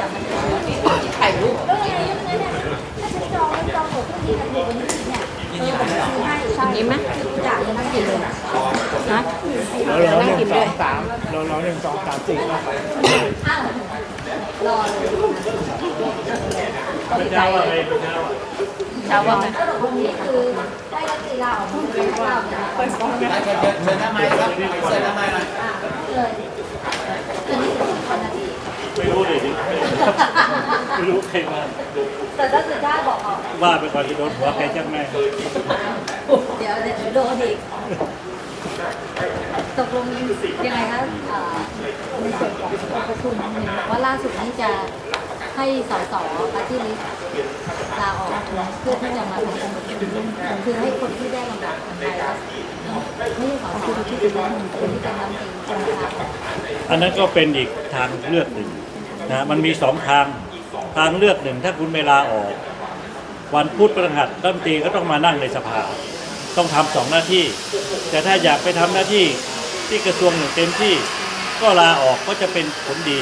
อะมันถ่ายรูปเออเนี่ยเนี่ยถ้าฉันจองจองหมดทุกทีนะเดี๋ยววันนี้เนี่ยเออผมซื้อให้ใช่ไหมจ่ายจะนั่งกินเลยนะเราเราหนึ่งสองสามเราเราหนึ่งสองสามสี่อ้าวรอเลยเช้าอะไรเช้าเช้าว่าไงพรุ่งนี้คือได้ยัตติลาออกมาเป็นเราเนี่ยเชิญหน้าไมครับเชิญหน้าไม้หน่อยอะเลยคืนนี้ถึงสิบนาทีไม่รู้เลยดิ ไม่รู้ใครมาแต่ถ้าคือได้บอกออกว่าไปก่อนจะโดนหัวใครจังแม่เดี๋ยวเดี๋ยวโดนอีกตกลงยังไงคะอ่าในส่วนขององค์ประชุมเห็นบอกว่าล่าสุดนี้จะให้สสปาร์ตี้ลิสต์ลาออกเพื่อที่จะมาเป็นองค์ประชุมคือให้คนที่ได้ลำดับคนไทยแล้วไม่ใช่สสที่เป็นรัฐมนตรีที่เป็นรัฐมนตรีใช่ไหมคะอันนั้นก็เป็นอีกทางเลือกหนึ่ง นะมันมีสองทางทางเลือกหนึ่งถ้าคุณเวลาออก วันพุธพฤหัสรัฐมนตรีก็ต้องมานั่งในสภา ต้องทำสองหน้าที่ แต่ถ้าอยากไปทำหน้าที่ที่กระทรวงอย่งเต็มที่ก็ลาออกก็จะเป็นผลดี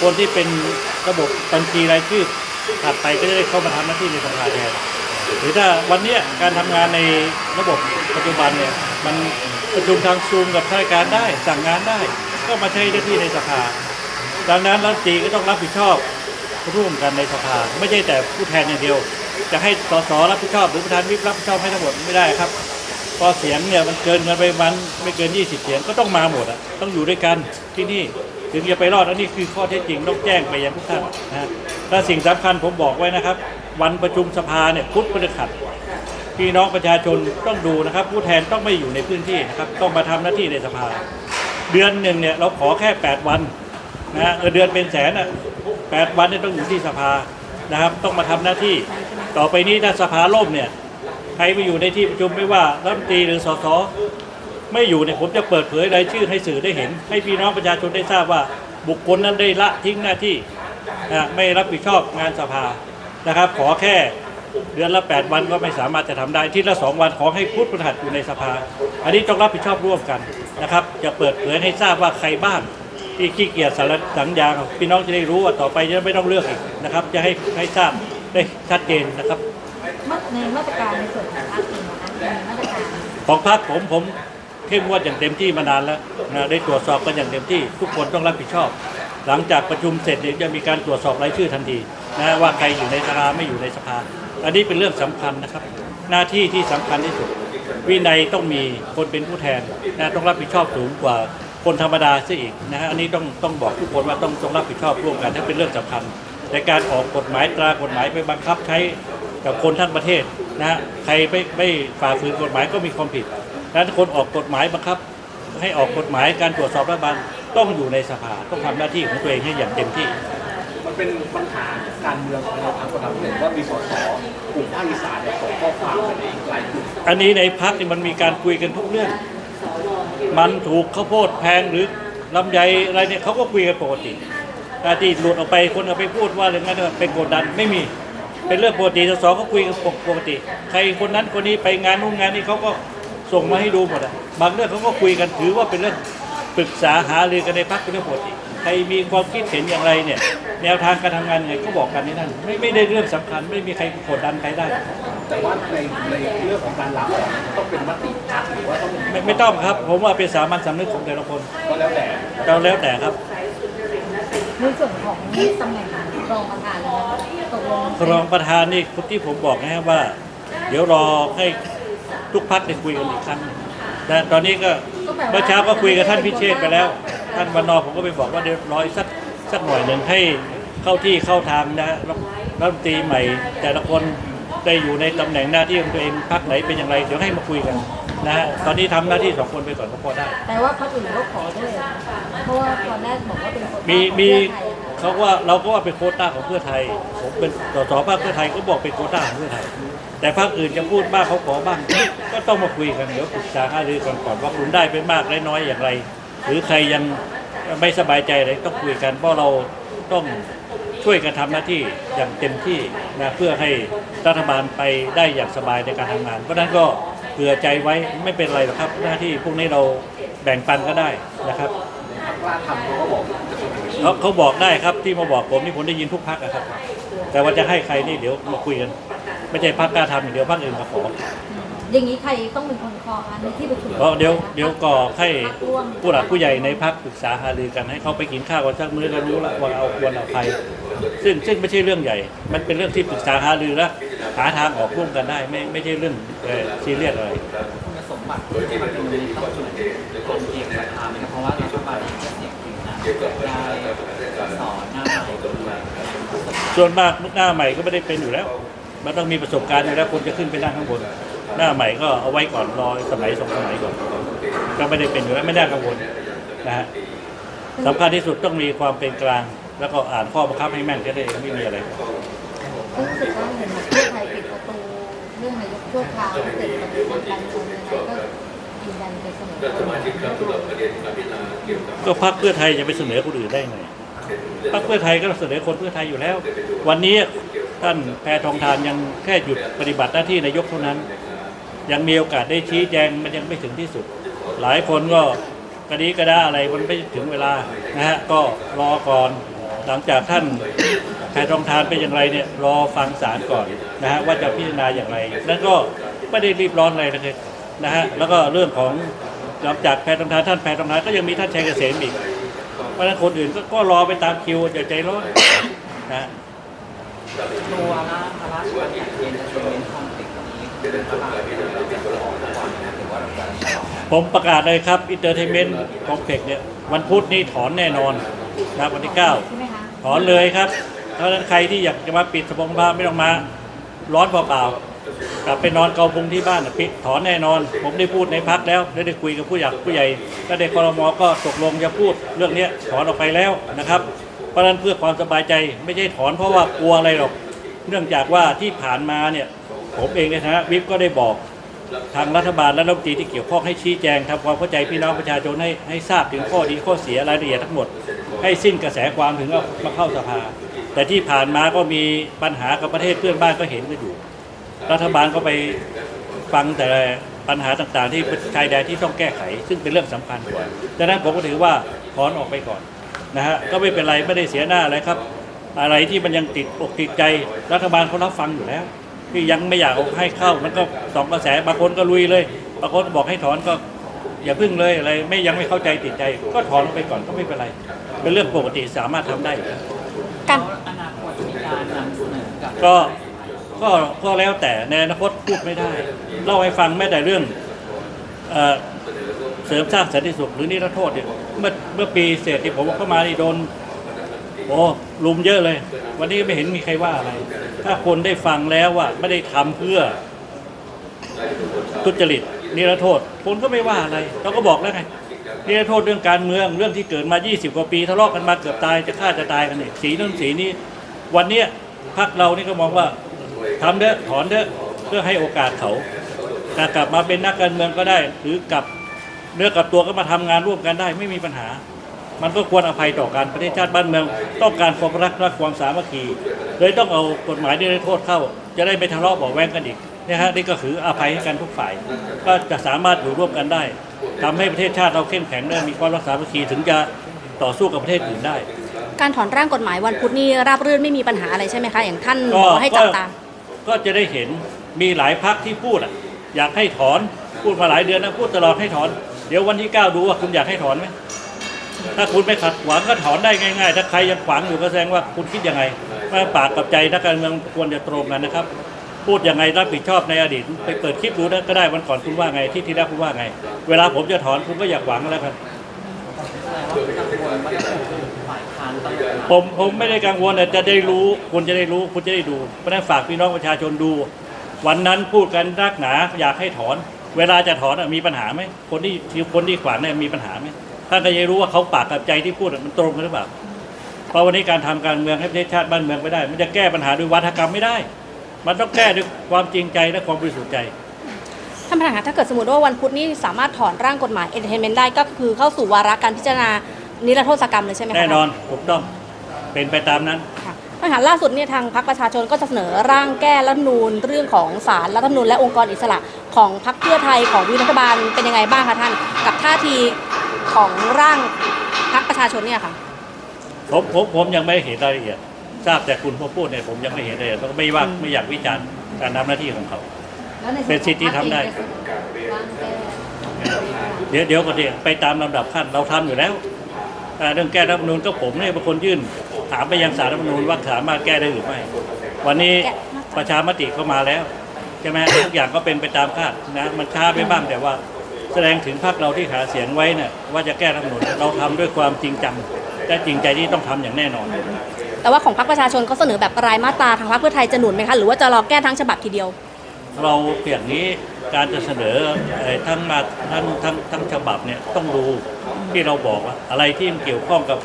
คนที่เป็นระบบบัญชีรายชื่อถัดไปก็จะได้เข้ามาทำหน้าที่ในสภาแทนหรือถ้าวันนี้การทำงานในระบบปัจจุบันเนี่ยมันประชุมทางซูมกับข้าราชการได้สั่งงานได้ ก็มาใช้หน้าที่ในสภา ดังนั้นรัฐมนตรีก็ต้องรับผิดชอบร่วมกันในสภา ไม่ใช่แต่ผู้แทนอย่างเดียว จะให้สสรับผิดชอบหรือประธานวิปรับผิดชอบให้ทั้งหมดไม่ได้ครับ พอเสียงเนี่ยมันเกินกันไปมันไม่เกิน 20 เสียงก็ต้องมาหมดอะต้องอยู่ด้วยกันที่นี่ถึงจะไปรอดอันนี้คือข้อเท็จจริงต้องแจ้งไปยังทุกท่านนะฮะและสิ่งสำคัญผมบอกไว้นะครับ วันประชุมสภาเนี่ยพุทธพฤหัสพี่น้องประชาชนต้องดูนะครับ ผู้แทนต้องไม่อยู่ในพื้นที่นะครับต้องมาทำหน้าที่ในสภา เดือนหนึ่งเนี่ยเราขอแค่ 8 วัน นะฮะเออเดือนเป็นแสนอะแปดวันนี่ต้องอยู่ที่สภานะครับ ต้องมาทำหน้าที่ ต่อไปนี้ถ้าสภาล่มเนี่ยใครไปอยู่ในที่ประชุมไม่ว่ารัฐมนตรีหรือสสไม่อยู่เนี่ยผมจะเปิดเผยรายชื่อให้สื่อได้เห็น ให้พี่น้องประชาชนได้ทราบว่าบุคคลนั้นได้ละทิ้งหน้าที่นะไม่รับผิดชอบงานสภานะครับ ขอแค่เดือนละ 8 วันก็ไม่สามารถจะทำได้ที่ละ 2 วันขอให้พูดประหัดอยู่ในสภา อันนี้ต้องรับผิดชอบร่วมกันนะครับ จะเปิดเผยให้ทราบว่าใครบ้าง ที่ขี้เกียจสารสัญญาพี่น้องจะได้รู้ว่าต่อไปจะไม่ต้องเลือกอีกนะครับ จะให้ให้ทราบได้ชัดเจนนะครับมาในมาตรการในส่วนของพรรคเองนะคะมีมาตรการของพรรคผมผมเข้มงวดอย่างเต็มที่มานานแล้วนะได้ตรวจสอบกันอย่างเต็มที่ ทุกคนต้องรับผิดชอบ หลังจากประชุมเสร็จเดี๋ยวจะมีการตรวจสอบรายชื่อทันทีนะว่าใครอยู่ในสภาไม่อยู่ในสภา อันนี้เป็นเรื่องสำคัญนะครับ หน้าที่ที่สำคัญที่สุด วินัยต้องมีคนเป็นผู้แทนนะต้องรับผิดชอบสูงกว่า คนธรรมดาซะอีกนะฮะอันนี้ต้องต้องบอกทุกคนว่าต้องต้องรับผิดชอบร่วมกันถ้าเป็นเรื่องสำคัญในการออกกฎหมายตรากฎหมายไปบังคับใช้กับคนทั้งประเทศนะฮะใครไม่ไม่ฝ่าฝืนกฎหมายก็มีความผิดดังนั้นคนออกกฎหมายบังคับ ให้ออกกฎหมายการตรวจสอบรัฐบาลต้องอยู่ในสภาต้องทำหน้าที่ของตัวเองให้อย่างเต็มที่มันเป็นปัญหาการเมืองของเราทางประเทศว่ามีสสกลุ่มภาคอีสานเนี่ยส่งข้อความกันเองหลายกลุ่มอันนี้ในพักนี่มันมีการคุยกันทุกเรื่อง มันถูกข้าวโพดแพงหรือลำไยอะไรเนี่ยเขาก็คุยกันปกติแต่ที่หลุดออกไปคนเอาไปพูดว่าอย่างนั้นเป็นกดดันไม่มี เป็นเรื่องปกติสสก็คุยกันปกติ ใครคนนั้นคนนี้ไปงานนู่นงานนี้เขาก็ส่งมาให้ดูหมดอะบางเรื่องเขาก็คุยกันถือว่าเป็นเรื่องปรึกษาหารือกันในพักเป็นเรื่องปกติใครมีความคิดเห็นอย่างไรเนี่ย แนวทางการทำงานไงก็บอกกันในนั้นไม่ไม่ได้เรื่องสำคัญ ไม่มีใครกดดันใครได้ แต่ว่าในในเรื่องของการลาออกต้องเป็นมติพรรคหรือว่าต้องไม่ไม่ต้องครับ ผมว่าเป็นสามัญสำนึกของแต่ละคนก็แล้วแต่เราแล้วแต่ครับในส่วนของตำแหน่งรองประธานนะคะตกลงรองประธานนี่ที่ผมบอกนะครับว่า เดี๋ยวรอให้ทุกพักได้คุยกันอีกครั้งหนึ่งแต่ตอนนี้ก็เมื่อเช้าก็คุยกับท่านพิเชษฐ์ไปแล้ว ท่านวันนอร์ผมก็ไปบอกว่าเดี๋ยวรออีกสักสักหน่อยหนึ่งให้เข้าที่เข้าทางนะรัฐรัฐมนตรีใหม่ แต่ละคน ได้อยู่ในตำแหน่งหน้าที่ของตัวเองพักไหนเป็นอย่างไรเดี๋ยวให้มาคุยกันนะฮะตอนนี้ทำหน้าที่สองคนไปก่อนก็พอได้ แต่ว่าพรรคอื่นก็ขอด้วยอะเพราะว่าตอนแรกบอกว่าเป็นคนมีมีเพื่อไทยอะเขาว่าเราก็ว่าเป็นโควต้าของเพื่อไทยผมเป็นสสภาคเพื่อไทยก็บอกเป็นโควต้าของเพื่อไทย แต่ภาคอื่นจะพูดบ้างเขาขอบ้างก็ต้องมาคุยกันเดี๋ยวปรึกษาหารือกันก่อนว่าคุณได้ไปมากได้น้อยอย่างไร หรือใครยังไม่สบายใจอะไรต้องคุยกันเพราะเราต้อง ช่วยกันทำหน้าที่อย่างเต็มที่นะเพื่อให้รัฐบาลไปได้อย่างสบายในการทำงาน เพราะฉะนั้นก็เผื่อใจไว้ไม่เป็นไรหรอกครับ หน้าที่พวกนี้เราแบ่งปันก็ได้นะครับพรรคกล้าทำเขาก็บอกจะเสนอเขาเขาบอกได้ครับที่มาบอกผมนี่ผมได้ยินทุกพักครับ แต่ว่าจะให้ใครนี่เดี๋ยวมาคุยกัน ไม่ใช่พักกล้าทำอย่างเดียวพักอื่นมาขอ อย่างนี้ใครต้องเป็นคนคอคะในที่ประชุมเพราะเดี๋ยวเดี๋ยวก็ให้พรรคร่วมผู้หลักผู้ใหญ่ในพักปรึกษาหารือกันให้เขาไปกินข้าวกันสักมื้อก็รู้ละว่าเอาควรเอาใครซึ่งซึ่งไม่ใช่เรื่องใหญ่ มันเป็นเรื่องที่ปรึกษาหารือและหาทางออกร่วมกันได้ ไม่ไม่ใช่เรื่องเอ่อซีเรียสอะไรคุณสมบัติที่มันเป็นในต้องส่วนการเตรียมสภาไหมครับเพราะว่ารัฐบาลเองก็เสียงจริงนะได้สอนหน้าใหม่ด้วยส่วนมากหน้าใหม่ก็ไม่ได้เป็นอยู่แล้ว มันต้องมีประสบการณ์อยู่แล้วคนจะขึ้นไปนั่งข้างบน หน้าใหม่ก็เอาไว้ก่อนรอสมัยสองสมัยก่อนก็ไม่ได้เป็นอยู่แล้วไม่น่ากังวลนะฮะสำคัญที่สุดต้องมีความเป็นกลาง แล้วก็อ่านข้อบังคับให้แม่นก็ได้ไม่มีอะไรรู้สึกว่าเห็นเพื่อไทยปิดประตูเรื่องนายกชั่วคราวเกิดกับทางการเมืองยังไงก็ยืนยันไปเสมอก็พักเพื่อไทยจะไปเสนอคนอื่นได้ไงพักเพื่อไทยก็เสนอคนเพื่อไทยอยู่แล้ว วันนี้ท่านแพทองทานยังแค่หยุดปฏิบัติหน้าที่นายกเท่านั้น ยังมีโอกาสได้ชี้แจงมันยังไม่ถึงที่สุด หลายคนก็กระดีกระดาอะไรมันไม่ถึงเวลานะฮะก็รอก่อนหลังจากท่านแพทองทานเป็นอย่างไรเนี่ยรอฟังศาลก่อนนะฮะว่าจะพิจารณาอย่างไรนั่นก็ไม่ได้รีบร้อนอะไรเลยนะฮะแล้วก็เรื่องของหลังจากแพทองทานท่านแพทองทานก็ยังมีท่านชัยเกษมอีกเพราะฉะนั้นคนอื่นก็ก็รอไปตามคิวอย่าใจร้อนนะฮะตัวร่าพระราชบัญญัติเนเตอร์เทนเมนเพล็กซ์นี้รัฐบาลจะขอก่อนนะหรือว่าเราจะฉลอง ผมประกาศเลยครับอินเตอร์เทนเมนต์คอมเพล็กเนี่ยวันพุธนี้ถอนแน่นอนนะวันที่9ใช่ไหมคะถอนเลยครับเพราะฉะนั้นใครที่อยากจะมาปิดสปงพาไม่ต้องมาร้อนเปล่าๆกลับไปนอนเกาพุงที่บ้านน่ะปิดถอนแน่นอน ผมได้พูดในพักแล้วได้ได้คุยกับผู้ใหญ่ผู้ใหญ่และในคอรมอก็ตกลงจะพูดเรื่องเนี้ยถอนออกไปแล้วนะครับ เพราะฉะนั้นเพื่อความสบายใจไม่ใช่ถอนเพราะว่ากลัวอะไรหรอก เนื่องจากว่าที่ผ่านมาเนี่ย ผมเองในฐานะวิปก็ได้บอกทางรัฐบาลและรัฐมนตรีที่เกี่ยวข้องให้ชี้แจงทำความเข้าใจพี่น้องประชาชนให้ให้ทราบถึงข้อดีข้อเสียรายละเอียดทั้งหมด ให้สิ้นกระแสความถึงเอามาเข้าสภา แต่ที่ผ่านมาก็มีปัญหากับประเทศเพื่อนบ้านก็เห็นกันอยู่ รัฐบาลก็ไปฟังแต่ปัญหาต่างๆ ที่ชายแดนที่ต้องแก้ไข ซึ่งเป็นเรื่องสำคัญกว่าดังนั้นผมก็ถือว่าถอนออกไปก่อนนะฮะก็ไม่เป็นไรไม่ได้เสียหน้าอะไรครับ อะไรที่มันยังติดอกติดใจรัฐบาลเขารับฟังอยู่แล้ว ที่ยังไม่อยากเอาให้เข้ามันก็สองกระแสบางคนก็ลุยเลยบางคนบอกให้ถอนก็อย่าพึ่งเลยอะไรไม่ยังไม่เข้าใจติดใจ ก็ถอนออกไปก่อนก็ไม่เป็นไรเป็นเรื่องปกติสามารถทำได้อยู่แล้วการอนาคตมีการนำเสนอกับก็ก็ก็แล้วแต่ในอนาคตพูดไม่ได้เล่าให้ฟังแม้แต่เรื่องเอ่อเสริมสร้างสันติสุขหรือนิรโทษเนี่ยเมื่อเมื่อปีเศษที่ผมเข้ามานี่โดน โอ้ลุมเยอะเลย วันนี้ไม่เห็นมีใครว่าอะไร ถ้าคนได้ฟังแล้วว่าไม่ได้ทำเพื่อ ทุจริตนิรโทษคนก็ไม่ว่าอะไร เราก็บอกแล้วไงนิรโทษเรื่องการเมืองเรื่องที่เกิดมา 20 กว่าปีทะเลาะกันมาเกือบตายจะฆ่าจะตายกันเนี่ยสีนู้นสีนี้ วันเนี้ยพรรคเรานี่ก็มองว่าทำเด้อะถอนเด้อะเพื่อให้โอกาสเขาแต่กลับมาเป็นนักการเมืองก็ได้ หรือกลับเนื้อกับตัวก็มาทำงานร่วมกันได้ไม่มีปัญหา มันก็ควรอภัยต่อการประเทศชาติบ้านเมือง ต้องการความรักและความสามัคคีเลยต้องเอากฎหมายที่ได้โทษเข้า จะได้ไม่ทะเลาะเบาะแว้งกันอีกนะฮะนี่ก็คืออภัยให้กันทุกฝ่าย ก็จะสามารถอยู่ร่วมกันได้ทำให้ประเทศชาติเราเข้มแข็งได้มีความรักษาสามัคคีถึงจะต่อสู้กับประเทศอื่นได้ การถอนร่างกฎหมายวันพุธนี่ราบรื่นไม่มีปัญหาอะไรใช่ไหมคะ อย่างท่านก็บอกให้จับตามก็จะได้เห็นมีหลายพักที่พูดอะอยากให้ถอนพูดมาหลายเดือนนะพูดตลอดให้ถอน เดี๋ยววันที่เก้าดูว่าคุณอยากให้ถอนไหม ถ้าคุณไม่ขัดขวางก็ถอนได้ง่าย ๆ ถ้าใครยังขวางอยู่ก็แสดงว่าคุณคิดยังไงว่าปากกับใจนักการเมืองควรจะตรงกันนะครับ พูดยังไงรับผิดชอบในอดีตไปเปิดคลิปดูนะก็ได้วันก่อนคุณว่าไงที่ที่แรกคุณว่าไง เวลาผมจะถอนคุณก็อยากหวังแล้วกันแสดงว่ากังวลว่าจะถูกฝ่ายค้านตลอดเวลาผมผมไม่ได้กังวลแต่จะได้รู้คุณจะได้รู้คุณจะได้ดูเพราะฉะนั้นฝากพี่น้องประชาชนดู วันนั้นพูดกันรักหนาอยากให้ถอน เวลาจะถอนอะมีปัญหาไหมคนที่ที่คนที่ขวางเนี่ยมีปัญหาไหม ท่านก็จะรู้ว่าเขาปากกับใจที่พูดอะมันตรงกันหรือเปล่าเพราะวันนี้การทำการเมืองให้ประเทศชาติบ้านเมืองไม่ได้ มันจะแก้ปัญหาด้วยวัฒกรรมไม่ได้ มันต้องแก้ด้วยความจริงใจและความบริสุทธิ์ใจท่านประธานคะถ้าเกิดสมมติว่าวันพุธนี่สามารถถอนร่างกฎหมายเอนเตอร์เทนเมนต์ได้ก็คือเข้าสู่วาระการพิจารณานิรโทษกรรมเลยใช่ไหมคะแน่นอนถูกต้องเป็นไปตามนั้นค่ะท่านประธานล่าสุดเนี่ยทางพรรคประชาชนก็จะเสนอร่างแก้รัฐธรรมนูญเรื่องของศาลรัฐธรรมนูญและองค์กรอิสระของพรรคเพื่อไทยของวิรัฐบาลเป็นยังไงบ้างคะท่าน กับท่าที ของร่างพรรคประชาชนเนี่ยค่ะ ผมผมผมยังไม่เห็นรายละเอียด ทราบแต่คุณพอพูดเนี่ยผมยังไม่เห็นรายละเอียดก็ไม่ว่าไม่อยากวิจารณ์การทำหน้าที่ของเขา แล้วในเป็นสิทธิทำได้ร่างแก้เดี๋ยวเดี๋ยวก็เดี๋ยวไปตามลำดับขั้นเราทำอยู่แล้วอ่าเรื่องแก้รัฐธรรมนูญก็ผมเนี่ยเป็นคนยื่น ถามไปยังสารรัฐธรรมนูญว่าสามารถแก้ได้หรือไม่ วันนี้ประชามติเข้ามาแล้วใช่ไหม ทุกอย่างก็เป็นไปตามคาดนะมันช้าไปบ้างแต่ว่า แสดงถึงพรรคเราที่หาเสียงไว้เนี่ยว่าจะแก้รัฐธรรมนูญเราทำด้วยความจริงจังและจริงใจที่ต้องทำอย่างแน่นอน แต่ว่าของพรรคประชาชนก็เสนอแบบรายมาตราทางพรรคเพื่อไทยจะหนุนไหมคะหรือว่าจะรอแก้ทั้งฉบับทีเดียว เราอย่างนี้การจะเสนอเอ่อทั้งมาทั้งทั้งทั้งฉบับเนี่ยต้องดูที่เราบอกว่าอะไรที่มันเกี่ยวข้องกับ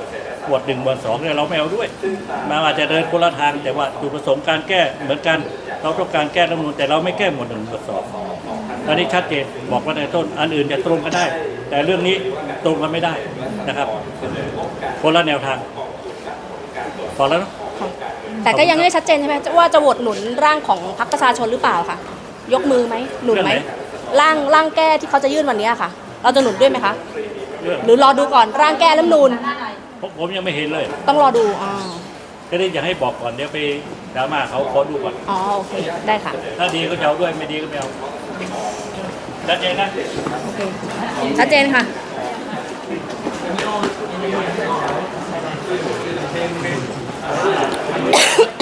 หมวดหนึ่งหมวดสองเนี่ยเราไม่เอาด้วยมาอาจจะเดินคนละทางแต่ว่าจุดประสงค์การแก้เหมือนกัน เราต้องการแก้รัฐธรรมนูญแต่เราไม่แก้หมวดหนึ่งหมวดสอง อันนี้ชัดเจนบอกว่าในต้น อันอื่นจะตรงกันได้ แต่เรื่องนี้ตรงกันไม่ได้นะครับคนละแนวทางพอแล้วเนอะแต่ก็ยังไม่ชัดเจนใช่ไหมว่าจะโหวตหนุนร่างของพรรคประชาชนหรือเปล่าค่ะ ยกมือไหมหนุนไหมร่างร่างแก้ที่เขาจะยื่นวันนี้ค่ะ เราจะหนุนด้วยไหมคะเรื่องหรือรอดูก่อนร่างแก้รัฐธรรมนูนผมผมยังไม่เห็นเลย ต้องรอดูอ๋อก็ได้อยากให้บอกก่อนเดี๋ยวไปดราม่าเขาขอดูก่อน อ๋อโอเคได้ค่ะ ถ้าดีก็จะเอาด้วยไม่ดีก็ไม่เอา ชัดเจนนะโอเคชัดเจนค่ะเ